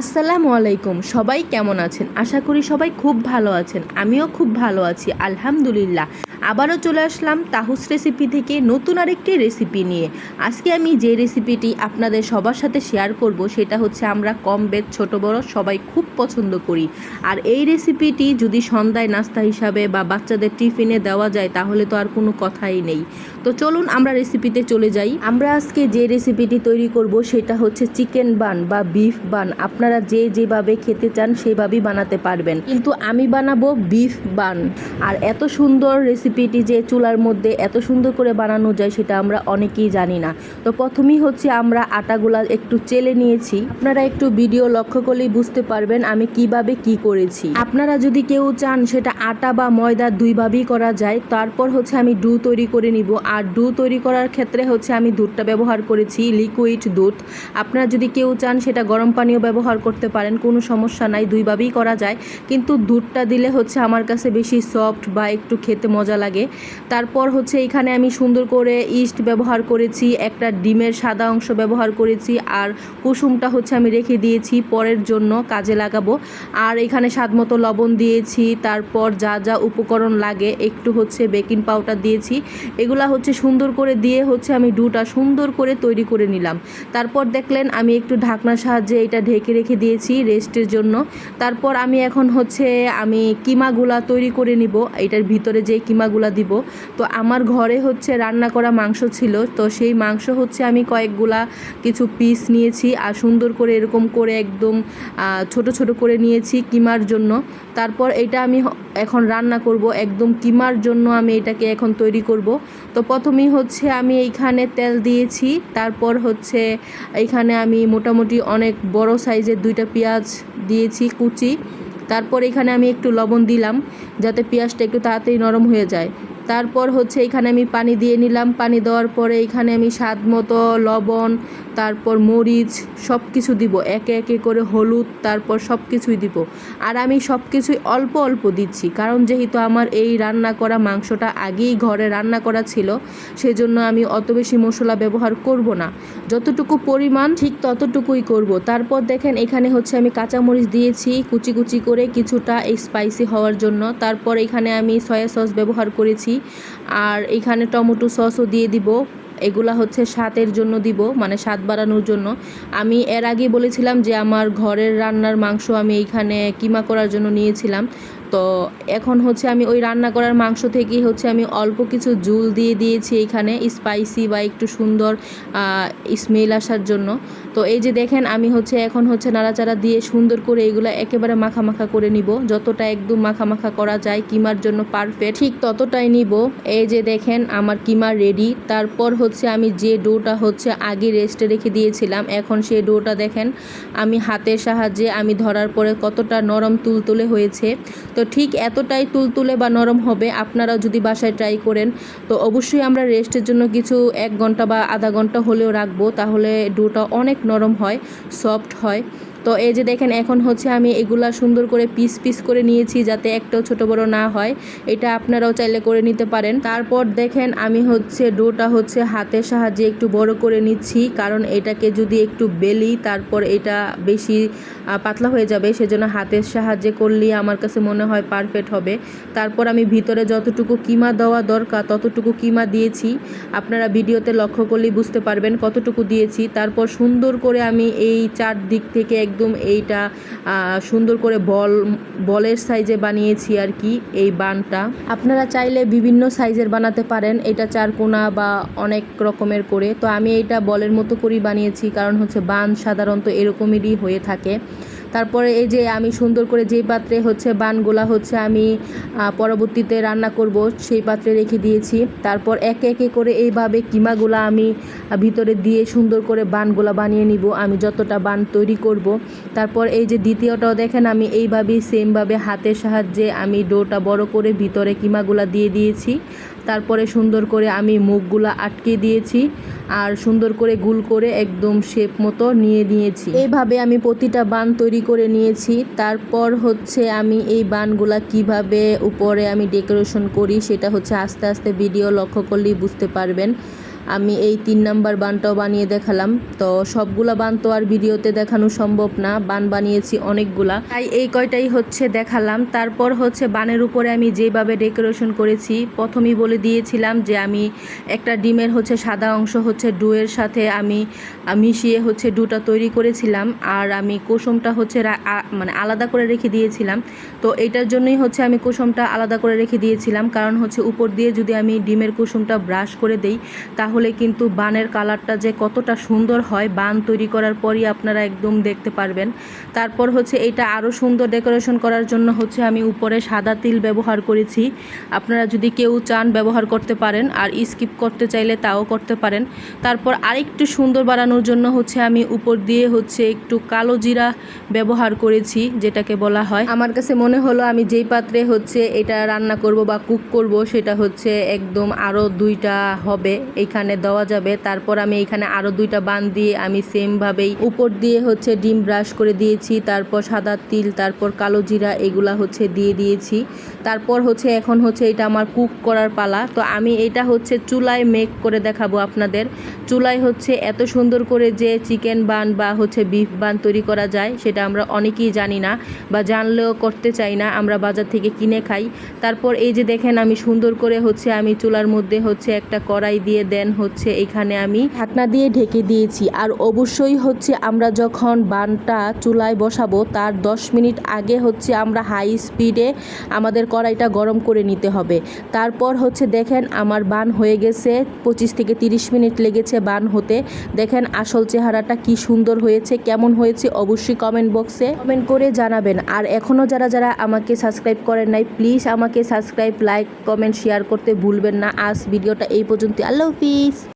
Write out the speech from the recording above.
আসসালামু আলাইকুম। সবাই কেমন আছেন? আশা করি সবাই খুব ভালো আছেন। আমিও খুব ভালো আছি, আলহামদুলিল্লাহ। আবারও চলে আসলাম তাহুস রেসিপি থেকে নতুন আরেকটি রেসিপি নিয়ে। আজকে আমি যে রেসিপিটি আপনাদের সবার সাথে শেয়ার করব, সেটা হচ্ছে আমরা কম বেদ ছোটো বড় সবাই খুব পছন্দ করি। আর এই রেসিপিটি যদি সন্ধ্যায় নাস্তা হিসাবে বা বাচ্চাদের টিফিনে দেওয়া যায়, তাহলে তো আর কোনো কথাই নেই। তো চলুন আমরা রেসিপিতে চলে যাই। আমরা আজকে যে রেসিপিটি তৈরি করব সেটা হচ্ছে চিকেন বান বা বিফ বান আপনারা যে যেভাবে খেতে চান সেভাবেই বানাতে পারবেন। কিন্তু আমি বানাবো বিফ বান আর এত সুন্দর রেসিপিটি যে চুলার মধ্যে এত সুন্দর করে বানানো যায় সেটা আমরা অনেকেই জানি না। তো প্রথমেই হচ্ছে আমরা আটাগুলা একটু চেলে নিয়েছি। আপনারা একটু ভিডিও লক্ষ্য করলেই বুঝতে পারবেন আমি কীভাবে কি করেছি। আপনারা যদি কেউ চান সেটা আটা বা ময়দা দুইভাবেই করা যায়, তারপর হচ্ছে আমি ডু তৈরি করে নিব। আর ডু তৈরি করার ক্ষেত্রে হচ্ছে আমি দুধটা ব্যবহার করেছি লিকুইড দুধ। আপনারা যদি কেউ চান সেটা গরম পানীয় ব্যবহার করতে পারেন, কোনো সমস্যা নাই, দুইভাবেই করা যায়। কিন্তু দুধটা দিলে হচ্ছে আমার কাছে বেশি সফট বা একটু খেতে মজা লাগে। তারপর হচ্ছে এখানে আমি সুন্দর করে ইস্ট ব্যবহার করেছি, একটা ডিমের সাদা অংশ ব্যবহার করেছি, আর কুসুমটা হচ্ছে আমি রেখে দিয়েছি, পরের জন্য কাজে লাগাবো। আর এখানে স্বাদ মতো লবণ দিয়েছি, তারপর যা যা উপকরণ লাগে, একটু হচ্ছে বেকিং পাউডার দিয়েছি। এগুলা হচ্ছে সুন্দর করে দিয়ে হচ্ছে আমি ডুটা সুন্দর করে তৈরি করে নিলাম। তারপর দেখলেন আমি একটু ঢাকনার সাহায্যে এটা ঢেকে রেখে দিয়েছি রেস্টের জন্য। তারপর আমি এখন হচ্ছে আমি কিমাগুলা তৈরি করে নিব, এটার ভিতরে যে কিমাগুলা দিব। তো আমার ঘরে হচ্ছে রান্না করা মাংস ছিল, তো সেই মাংস হচ্ছে আমি কয়েকগুলা কিছু পিস নিয়েছি আর সুন্দর করে এরকম করে একদম ছোট ছোট করে নিয়েছি কিমার জন্য। তারপর এটা আমি এখন রান্না করব, একদম কিমার জন্য আমি এটাকে এখন তৈরি করব। তো প্রথমেই হচ্ছে আমি এইখানে তেল দিয়েছি, তারপর হচ্ছে এইখানে আমি মোটামুটি অনেক বড় সাইজের দুইটা পেঁয়াজ দিয়েছি, কুচি। তারপর এখানে আমি একটু লবণ দিলাম, যাতে পেঁয়াজটা একটু তাড়াতাড়ি নরম হয়ে যায়। তারপর হচ্ছে এখানে আমি পানি দিয়ে নিলাম। পানি দেওয়ার পরে এখানে আমি স্বাদ মতো লবণ, তারপর মরিচ সব কিছু দিব। একে একে করে হলুদ, তারপর সব কিছুই দিব। আর আমি সব কিছুই অল্প অল্প দিচ্ছি, কারণ যেহেতু আমার এই রান্না করা মাংসটা আগেই ঘরে রান্না করা ছিল, সেজন্য আমি অত বেশি মশলা ব্যবহার করব না। যতটুকু পরিমাণ, ঠিক ততটুকুই করব। তারপর দেখেন এখানে হচ্ছে আমি কাঁচামরিচ দিয়েছি, কুচি কুচি করে কিছুটা স্পাইসি হওয়ার জন্য। তারপর এখানে আমি সয়া সস ব্যবহার করেছি। আর এখানে টমেটো সসও দিয়ে দিব। এগুলা হচ্ছে স্বাদের জন্য দিব মানে স্বাদ বাড়ানোর জন্য। আমি এর আগে বলেছিলাম যে আমার ঘরের রান্নার মাংস আমি এইখানে কিমা করার জন্য নিয়েছিলাম। তো এখন হচ্ছে আমি ওই রান্না করার মাংস থেকেই হচ্ছে আমি অল্প কিছু জুল দিয়ে দিয়েছি এইখানে স্পাইসি বা একটু সুন্দর স্মেল আসার জন্য। তো এই যে দেখেন, আমি হচ্ছে এখন হচ্ছে নাড়াচাড়া দিয়ে সুন্দর করে এগুলো একেবারে মাখা মাখা করে নিব। যতটা একদম মাখা মাখা করা যায়, কিমার জন্য পারফেক্ট ঠিক ততটাই নিব। এই যে দেখেন, আমার কিমা রেডি তারপর হচ্ছে আমি যে ডোটা হচ্ছে আগে রেস্টে রেখে দিয়েছিলাম, এখন সেই ডোটা দেখেন, আমি হাতের সাহায্যে আমি ধরার পরে কতটা নরম তুলতুলে হয়েছে। তো ঠিক এতটাই তুলতুলে বা নরম হবে আপনারাও যদি বাসায় ট্রাই করেন, তো অবশ্যই আমরা রেস্টের জন্য কিছু এক ঘণ্টা বা আধা ঘণ্টা হলেও রাখব, তাহলে ডোটা অনেক নরম হয় সফট হয়। তো এই যে দেখেন, এখন হচ্ছে আমি এগুলা সুন্দর করে পিস পিস করে নিয়েছি যাতে একটাও ছোট বড় না হয়। এটা আপনারাও চাইলে করে নিতে পারেন। তারপর দেখেন, আমি হচ্ছে ডোটা হচ্ছে হাতের সাহায্যে একটু বড় করে নিচ্ছি, কারণ এটাকে যদি একটু বেলি, তারপর এটা বেশি পাতলা হয়ে যাবে, সেজন্য হাতের সাহায্যে করলেই আমার কাছে মনে হয় পারফেক্ট হবে। তারপর আমি ভিতরে যতটুকু কিমা দেওয়া দরকার, ততটুকু কিমা দিয়েছি। আপনারা ভিডিওতে লক্ষ্য করলেই বুঝতে পারবেন কতটুকু দিয়েছি। তারপর সুন্দর করে আমি এই চার দিক থেকে একদম এইটা সুন্দর করে বল, বলের সাইজে বানিয়েছি আর কি এই বানটা। আপনারা চাইলে বিভিন্ন সাইজের বানাতে পারেন, এটা চারকোনা বা অনেক রকমের করে। তো আমি এইটা বলের মতো করেই বানিয়েছি, কারণ হচ্ছে বান সাধারণত এরকমেরই হয়ে থাকে। তারপরে এই যে আমি সুন্দর করে যেই পাত্রে হচ্ছে বানগুলা হচ্ছে আমি পরবর্তীতে রান্না করব, সেই পাত্রে রেখে দিয়েছি। তারপর একে একে করে এইভাবে কিমাগুলা আমি ভিতরে দিয়ে সুন্দর করে বানগুলা বানিয়ে নিব। আমি যতটা বান তৈরি করব। তারপর এই যে দ্বিতীয়টাও দেখেন, আমি এইভাবেই সেমভাবে হাতের সাহায্যে আমি ডোটা বড় করে ভিতরে কিমাগুলা দিয়ে দিয়েছি। তারপরে সুন্দর করে আমি মুখগুলো আটকে দিয়েছি আর সুন্দর করে গুল করে একদম শেপ মতো নিয়ে নিয়েছি। এইভাবে আমি প্রতিটা বান তৈরি করে নিয়েছি। তারপর হচ্ছে আমি এই বানগুলা কীভাবে উপরে আমি ডেকোরেশন করি সেটা হচ্ছে আস্তে আস্তে ভিডিও লক্ষ্য করলেই বুঝতে পারবেন। আমি এই তিন নাম্বার বানটাও বানিয়ে দেখালাম। তো সবগুলা বান তো আর ভিডিওতে দেখানো সম্ভব না। বান বানিয়েছি অনেকগুলা। তাই এই কয়টাই হচ্ছে দেখালাম। তারপর হচ্ছে বানের উপরে আমি যেভাবে ডেকোরেশন করেছি, প্রথমেই বলে দিয়েছিলাম যে আমি একটা ডিমের হচ্ছে সাদা অংশ হচ্ছে ডুয়ের সাথে আমি মিশিয়ে হচ্ছে ডুটা তৈরি করেছিলাম। আর আমি কুসুমটা হচ্ছে মানে আলাদা করে রেখে দিয়েছিলাম। তো এটার জন্যই হচ্ছে আমি কুসুমটা আলাদা করে রেখে দিয়েছিলাম। কারণ হচ্ছে উপর দিয়ে যদি আমি ডিমের কুসুমটা ব্রাশ করে দেই, তাহলে কিন্তু বানের কালারটা যে কতটা সুন্দর হয় বান তৈরি করার পরই আপনারা একদম দেখতে পারবেন। তারপর হচ্ছে এটা আরও সুন্দর ডেকোরেশন করার জন্য হচ্ছে আমি উপরে সাদা তিল ব্যবহার করেছি। আপনারা যদি কেউ চান ব্যবহার করতে পারেন আর স্কিপ করতে চাইলে তাও করতে পারেন। তারপর আরেকটু সুন্দর বাড়ানোর জন্য হচ্ছে আমি উপর দিয়ে হচ্ছে একটু কালো জিরা ব্যবহার করেছি, যেটাকে বলা হয়। আমার কাছে মনে হলো আমি যেই পাত্রে হচ্ছে এটা রান্না করব বা কুক করব, সেটা হচ্ছে একদম আরও দুইটা হবে। এখানে দেওয়া যাবে। তারপর আমি এখানে আরও দুইটা বান দিয়ে আমি সেমভাবেই উপর দিয়ে হচ্ছে ডিম ব্রাশ করে দিয়েছি, তারপর সাদা তিল, তারপর কালো জিরা এগুলা হচ্ছে দিয়ে দিয়েছি। তারপর হচ্ছে এখন হচ্ছে এটা আমার কুক করার পালা। তো আমি এটা হচ্ছে চুলায় মেক করে দেখাবো আপনাদের। চুলায় হচ্ছে এত সুন্দর করে যে চিকেন বান বা হচ্ছে বিফ বান তৈরি করা যায়, সেটা আমরা অনেকেই জানি না বা জানলেও করতে চাই না, আমরা বাজার থেকে কিনে খাই। তারপর এই যে দেখেন আমি সুন্দর করে হচ্ছে আমি চুলার মধ্যে হচ্ছে একটা কড়াই দিয়ে দেন হচ্ছে এখানে আমি ঢাকনা দিয়ে ঢেকে দিয়েছি। আর অবশ্যই হচ্ছে আমরা যখন বানটা চুলায় বসাবো, তার 10 মিনিট আগে হচ্ছে আমরা হাই স্পিডে আমাদের কড়াইটা গরম করে নিতে হবে। তারপর হচ্ছে দেখেন আমার বান হয়ে গেছে, পঁচিশ থেকে তিরিশ মিনিট লেগেছে বান হতে। দেখেন আসল চেহারাটা কি সুন্দর হয়েছে, কেমন হয়েছে অবশ্যই কমেন্ট বক্সে কমেন্ট করে জানাবেন। আর এখনও যারা যারা আমাকে সাবস্ক্রাইব করেন নাই প্লিজ আমাকে সাবস্ক্রাইব লাইক কমেন্ট শেয়ার করতে ভুলবেন না। আজ ভিডিওটা এই পর্যন্ত আল্লাহ হাফিজ। Peace.